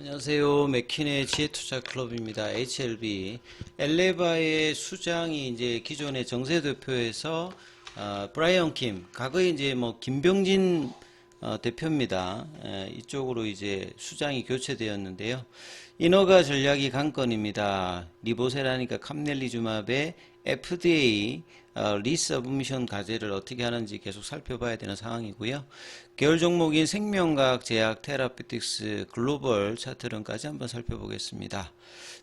안녕하세요. 맥킨의 지혜투자 클럽입니다. HLB. 엘레바의 수장이 이제 기존의 정세 대표에서 어, 브라이언 킴, 과거에 이제 뭐 김병진 어, 대표입니다. 에, 이쪽으로 이제 수장이 교체되었는데요. 인허가 전략이 관건입니다. 리보세라니까 캄넬리주맙의 FDA 어, 리서브미션 과제를 어떻게 하는지 계속 살펴봐야 되는 상황이고요. 계열 종목인 생명과학, 제약, 테라피틱스, 글로벌 차트론까지 한번 살펴보겠습니다.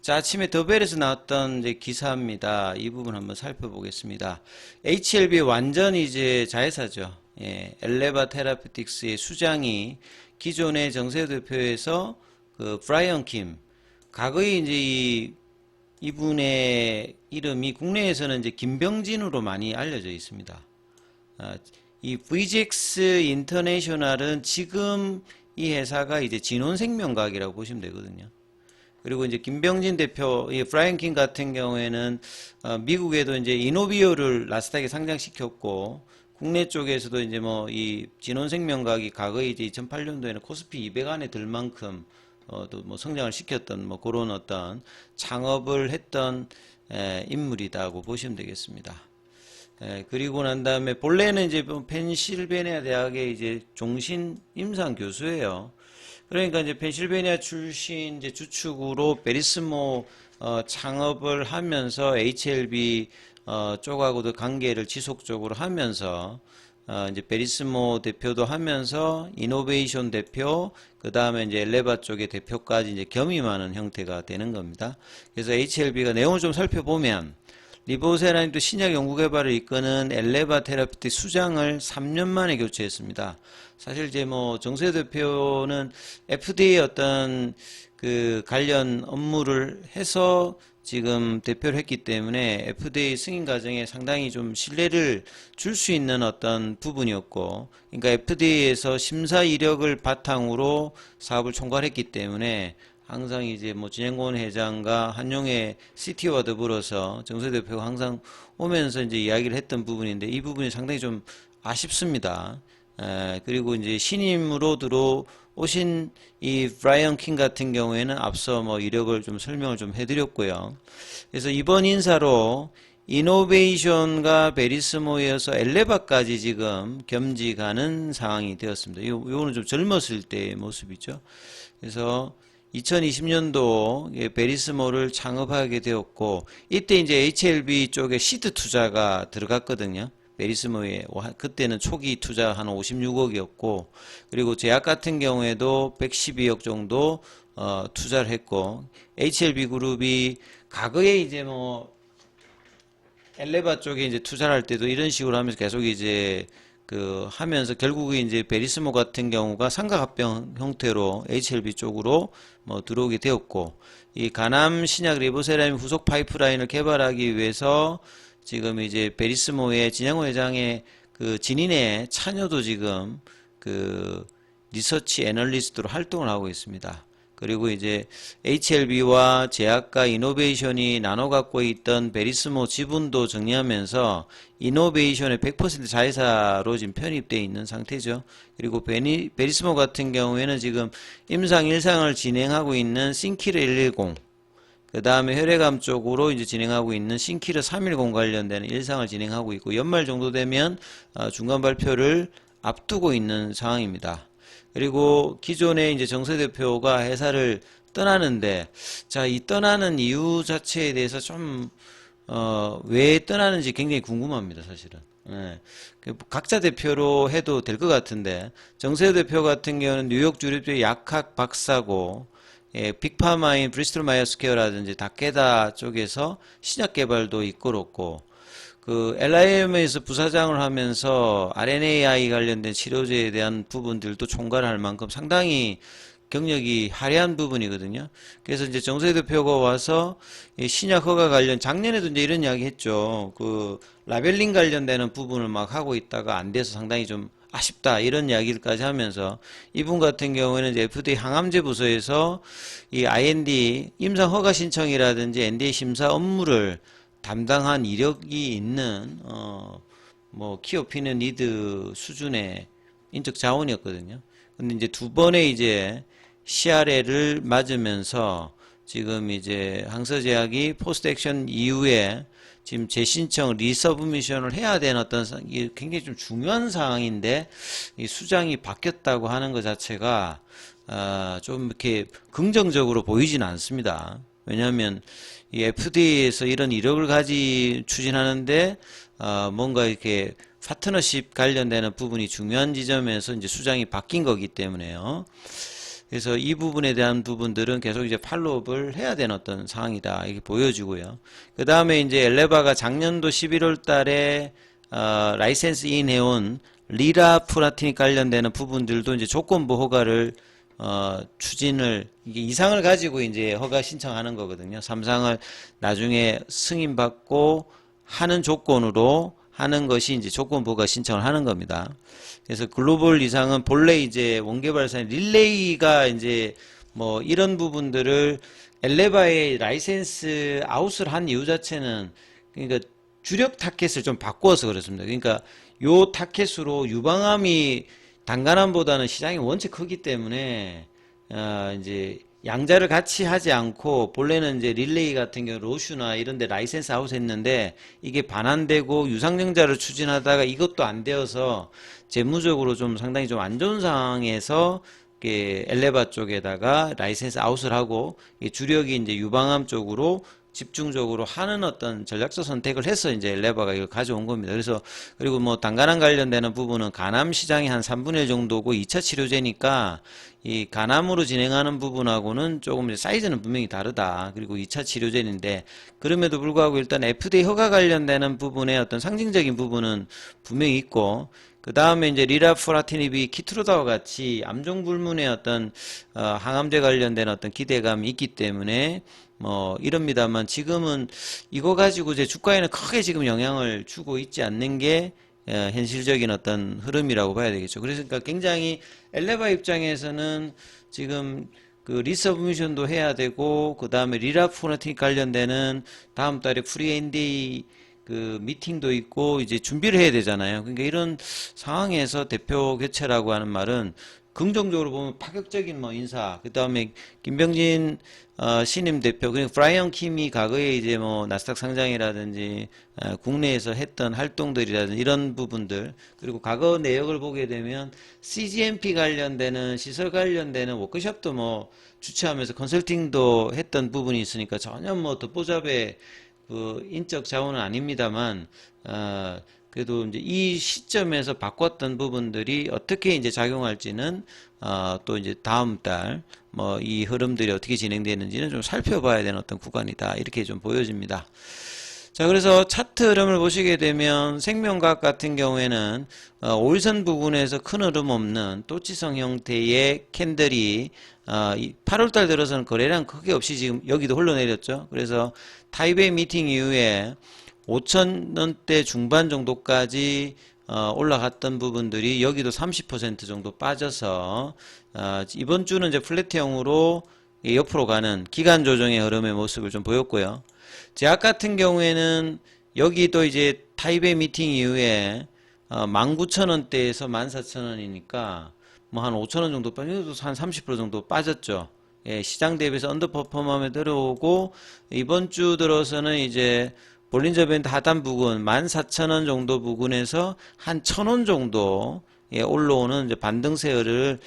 자, 아침에 더벨에서 나왔던 이제 기사입니다. 이 부분 한번 살펴보겠습니다. HLB 완전 이제 자회사죠. 예, 엘레바 테라피틱스의 수장이 기존의 정세 대표에서 그 브라이언 킴, 과거에 이제 이 이분의 이름이 국내에서는 이제 김병진으로 많이 알려져 있습니다. 아, 이 VGX 인터내셔널은 지금 이 회사가 이제 진원생명과학이라고 보시면 되거든요. 그리고 이제 김병진 대표, 이 프라이언 킹 같은 경우에는 어, 미국에도 이제 이노비오를 나스닥에 상장시켰고 국내 쪽에서도 이제 뭐 이 진원생명과학이 과거에 이제 2008년도에는 코스피 200 안에 들 만큼 어, 또 뭐 성장을 시켰던 뭐 그런 어떤 창업을 했던 에, 인물이다고 보시면 되겠습니다. 에, 그리고 난 다음에 본래는 이제 뭐 펜실베니아 대학의 이제 종신 임상 교수예요. 그러니까 이제 펜실베니아 출신 이제 주축으로 베리스모 어, 창업을 하면서 HLB 어, 쪽하고도 관계를 지속적으로 하면서 어, 이제 베리스모 대표도 하면서 이노베이션 대표, 그 다음에 이제 엘레바 쪽의 대표까지 이제 겸임하는 형태가 되는 겁니다. 그래서 HLB가 내용을 좀 살펴보면 리보세라님도 신약 연구 개발을 이끄는 엘레바 테라피틱 수장을 3년 만에 교체했습니다. 사실 이제 뭐 정세 대표는 FDA 어떤 그 관련 업무를 해서 지금 대표를 했기 때문에 FDA 승인 과정에 상당히 좀 신뢰를 줄 수 있는 어떤 부분이었고, 그러니까 FDA에서 심사 이력을 바탕으로 사업을 총괄했기 때문에 항상 이제 뭐 진행권 회장과 한용의 CTO와 더불어서 정세 대표가 항상 오면서 이제 이야기를 했던 부분인데 이 부분이 상당히 좀 아쉽습니다. 에, 그리고 이제 신임으로 들어오신 이 브라이언 킹 같은 경우에는 앞서 뭐 이력을 좀 설명을 좀 해드렸고요. 그래서 이번 인사로 이노베이션과 베리스모에서 엘레바까지 지금 겸직하는 상황이 되었습니다. 요, 요거는 좀 젊었을 때의 모습이죠. 그래서 2020년도 베리스모를 창업하게 되었고 이때 이제 HLB 쪽에 시드 투자가 들어갔거든요. 베리스모에 그때는 초기 투자 한 56억이었고 그리고 제약 같은 경우에도 112억 정도 어, 투자를 했고 HLB 그룹이 과거에 이제 뭐 엘레바 쪽에 이제 투자를 할 때도 이런 식으로 하면서 계속 이제 그 하면서 결국에 이제 베리스모 같은 경우가 삼각합병 형태로 HLB 쪽으로 뭐 들어오게 되었고 이 가남 신약 리보세라민 후속 파이프라인을 개발하기 위해서 지금 이제 베리스모의 진양호 회장의 그 진인의 차녀도 지금 그 리서치 애널리스트로 활동을 하고 있습니다. 그리고 이제 HLB와 제약과 이노베이션이 나눠 갖고 있던 베리스모 지분도 정리하면서 이노베이션의 100% 자회사로 지금 편입되어 있는 상태죠. 그리고 베니, 베리스모 같은 경우에는 지금 임상 1상을 진행하고 있는 싱키르 110, 그 다음에 혈액암 쪽으로 이제 진행하고 있는 싱키르 310 관련되는 일상을 진행하고 있고 연말 정도 되면 어, 중간 발표를 앞두고 있는 상황입니다. 그리고 기존에 이제 정세 대표가 회사를 떠나는데 자, 이 떠나는 이유 자체에 대해서 좀 어, 왜 떠나는지 굉장히 궁금합니다, 사실은. 예. 그 각자 대표로 해도 될 것 같은데 정세 대표 같은 경우는 뉴욕 주립대 약학 박사고 예, 빅파마인 브리스톨 마이어스케어라든지 다케다 쪽에서 신약 개발도 이끌었고 그 LIM에서 부사장을 하면서 RNAi 관련된 치료제에 대한 부분들도 총괄할 만큼 상당히 경력이 화려한 부분이거든요. 그래서 이제 정세 대표가 와서 이 신약 허가 관련 작년에도 이제 이런 이야기 했죠. 그 라벨링 관련되는 부분을 막 하고 있다가 안 돼서 상당히 좀 아쉽다 이런 이야기까지 하면서 이분 같은 경우에는 이제 FDA 항암제 부서에서 이 IND 임상 허가 신청이라든지 NDA 심사 업무를 담당한 이력이 있는 어뭐 키오피는 리드 수준의 인적 자원이었거든요. 근데 이제 두 번의 이제 CRL을 맞으면서 지금 이제 항서제약이 포스트 액션 이후에 지금 재신청 리서브미션을 해야 되는 어떤 사- 이게 굉장히 좀 중요한 상황인데 이 수장이 바뀌었다고 하는 것 자체가 아, 좀 이렇게 긍정적으로 보이진 않습니다. 왜냐하면 이 FDA에서 이런 이력을 가지 추진하는데 어, 뭔가 이렇게 파트너십 관련되는 부분이 중요한 지점에서 이제 수장이 바뀐 거기 때문에요. 그래서 이 부분에 대한 부분들은 계속 이제 팔로업을 해야 되는 어떤 상황이다. 이렇게 보여지고요. 그 다음에 이제 엘레바가 작년도 11월 달에 어, 라이센스 인 해온 리라 프라틴이 관련되는 부분들도 이제 조건부 허가를 어, 추진을 이게 이상을 가지고 이제 허가 신청하는 거거든요. 삼상을 나중에 승인받고 하는 조건으로 하는 것이 이제 조건부가 신청을 하는 겁니다. 그래서 글로벌 이상은 본래 이제 원개발사인 릴레이가 이제 뭐 이런 부분들을 엘레바의 라이센스 아웃을 한 이유 자체는 그러니까 주력 타켓을 좀 바꾸어서 그렇습니다. 그러니까 요 타켓으로 유방암이 단간암보다는 시장이 원체 크기 때문에 어 이제 양자를 같이 하지 않고 본래는 이제 릴레이 같은 경우 로슈나 이런 데 라이센스 아웃 했는데 이게 반환되고 유상증자를 추진하다가 이것도 안 되어서 재무적으로 좀 상당히 좀 안 좋은 상황에서 엘레바 쪽에다가 라이센스 아웃을 하고 이 주력이 이제 유방암 쪽으로 집중적으로 하는 어떤 전략적 선택을 해서 이제 엘레바가 이걸 가져온 겁니다. 그래서 그리고 뭐 단간암 관련되는 부분은 간암 시장이 한 3분의 1 정도고 2차 치료제니까 이 간암으로 진행하는 부분하고는 조금 이제 사이즈는 분명히 다르다. 그리고 2차 치료제인데 그럼에도 불구하고 일단 FDA 허가 관련되는 부분의 어떤 상징적인 부분은 분명히 있고 그 다음에 이제 리라프라티닙이 키트로다와 같이 암종 불문의 어떤 어, 항암제 관련된 어떤 기대감이 있기 때문에 뭐 이럽니다만 지금은 이거 가지고 이제 주가에는 크게 지금 영향을 주고 있지 않는 게 어, 현실적인 어떤 흐름이라고 봐야 되겠죠. 그러니까 굉장히 엘레바 입장에서는 지금 그 리서브미션도 해야 되고 그 다음에 리라포나틱 관련되는 다음 달에 프리 NDA 그 미팅도 있고 이제 준비를 해야 되잖아요. 그러니까 이런 상황에서 대표 교체라고 하는 말은 긍정적으로 보면 파격적인 뭐 인사, 그 다음에 김병진 어, 신임 대표, 그리고 브라이언 킴이 과거에 이제 뭐 나스닥 상장이라든지 어, 국내에서 했던 활동들이라든지 이런 부분들, 그리고 과거 내역을 보게 되면 CGMP 관련되는 시설 관련되는 워크숍도 뭐 주최하면서 컨설팅도 했던 부분이 있으니까 전혀 뭐 듣보잡의 그 인적 자원은 아닙니다만 어, 그래도 이제 이 시점에서 바꿨던 부분들이 어떻게 이제 작용할지는 어, 또 이제 다음 달 뭐 이 흐름들이 어떻게 진행되는지는 좀 살펴봐야 되는 어떤 구간이다 이렇게 좀 보여집니다. 자, 그래서 차트 흐름을 보시게 되면 생명과학 같은 경우에는 어, 5일선 부분에서 큰 흐름 없는 또치성 형태의 캔들이 어, 8월달 들어서는 거래량 크게 없이 지금 여기도 흘러내렸죠. 그래서 타이베이 미팅 이후에 5천원대 중반 정도까지 어, 올라갔던 부분들이 여기도 30% 정도 빠져서 어, 이번 주는 이제 플랫형으로 옆으로 가는 기간 조정의 흐름의 모습을 좀 보였고요. 제약 같은 경우에는 여기도 이제 타이베이 미팅 이후에 어, 19,000원대에서 14,000원이니까 뭐 한 5,000원 정도 빠져도 한 30% 정도 빠졌죠. 예, 시장 대비해서 언더퍼폼함에 들어오고 이번 주 들어서는 이제 볼린저 밴드 하단 부근 14,000원 정도 부근에서 한 1,000원 정도 예, 올라오는 이제 반등세를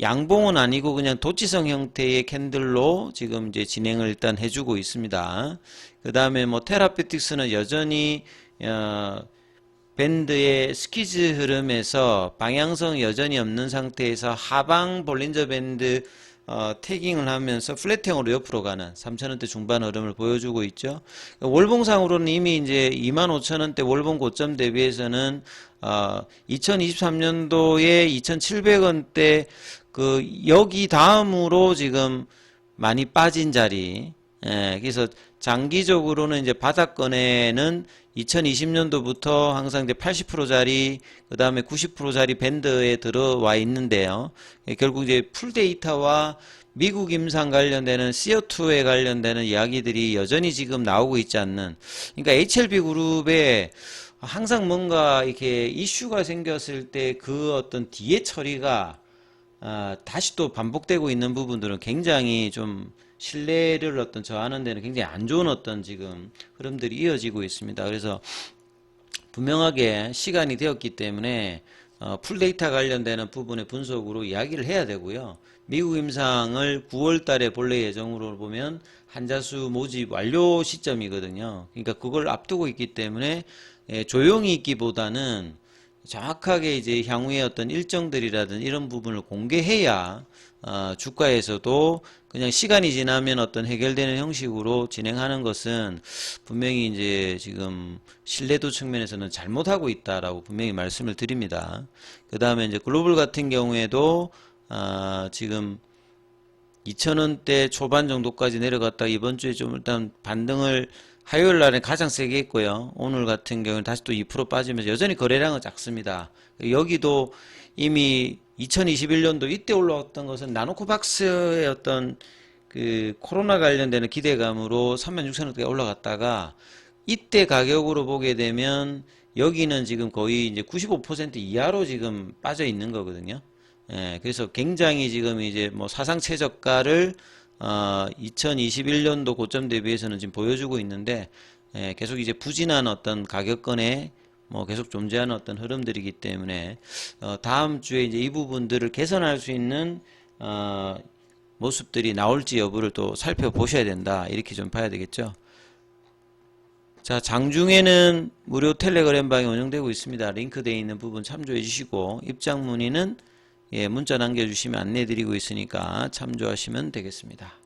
양봉은 아니고 그냥 도치성 형태의 캔들로 지금 이제 진행을 일단 해주고 있습니다. 그 다음에 뭐 테라피틱스는 여전히 어, 밴드의 스키즈 흐름에서 방향성 여전히 없는 상태에서 하방 볼린저 밴드 어, 태깅을 하면서 플랫형으로 옆으로 가는 3,000원대 중반 흐름을 보여주고 있죠. 월봉상으로는 이미 이제 25,000원대 월봉 고점 대비해서는 어, 2023년도에 2,700원대 그 여기 다음으로 지금 많이 빠진 자리. 예, 그래서 장기적으로는 이제 바닥권에는 2020년도부터 항상 이제 80%짜리, 그 다음에 90%짜리 밴드에 들어와 있는데요. 예, 결국 이제 풀데이터와 미국 임상 관련되는 CO2에 관련되는 이야기들이 여전히 지금 나오고 있지 않는. 그러니까 HLB 그룹에 항상 뭔가 이렇게 이슈가 생겼을 때 그 어떤 뒤에 처리가 아, 다시 또 반복되고 있는 부분들은 굉장히 좀 신뢰를 어떤 저하는 데는 굉장히 안 좋은 어떤 지금 흐름들이 이어지고 있습니다. 그래서 분명하게 시간이 되었기 때문에 어, 풀데이터 관련되는 부분의 분석으로 이야기를 해야 되고요. 미국 임상을 9월 달에 본래 예정으로 보면 한자수 모집 완료 시점이거든요. 그러니까 그걸 앞두고 있기 때문에 예, 조용히 있기보다는 정확하게 이제 향후의 어떤 일정들이라든 이런 부분을 공개해야 어, 주가에서도 그냥 시간이 지나면 어떤 해결되는 형식으로 진행하는 것은 분명히 이제 지금 신뢰도 측면에서는 잘못하고 있다라고 분명히 말씀을 드립니다. 그 다음에 이제 글로벌 같은 경우에도 아, 지금 2,000원대 초반 정도까지 내려갔다 이번 주에 좀 일단 반등을 화요일 날에 가장 세게 했고요. 오늘 같은 경우는 다시 또 2% 빠지면서 여전히 거래량은 작습니다. 여기도 이미 2021년도 이때 올라왔던 것은 나노코박스의 어떤 그 코로나 관련되는 기대감으로 36,000원대가 올라갔다가 이때 가격으로 보게 되면 여기는 지금 거의 이제 95% 이하로 지금 빠져 있는 거거든요. 예, 그래서 굉장히 지금 이제 뭐 사상 최저가를 어, 2021년도 고점 대비해서는 지금 보여주고 있는데 예, 계속 이제 부진한 어떤 가격권에 뭐 계속 존재하는 어떤 흐름들이기 때문에 어, 다음 주에 이제 이 부분들을 개선할 수 있는 어, 모습들이 나올지 여부를 또 살펴보셔야 된다 이렇게 좀 봐야 되겠죠. 자, 장중에는 무료 텔레그램 방이 운영되고 있습니다. 링크되어 있는 부분 참조해 주시고 입장 문의는 예, 문자 남겨주시면 안내 드리고 있으니까 참조하시면 되겠습니다.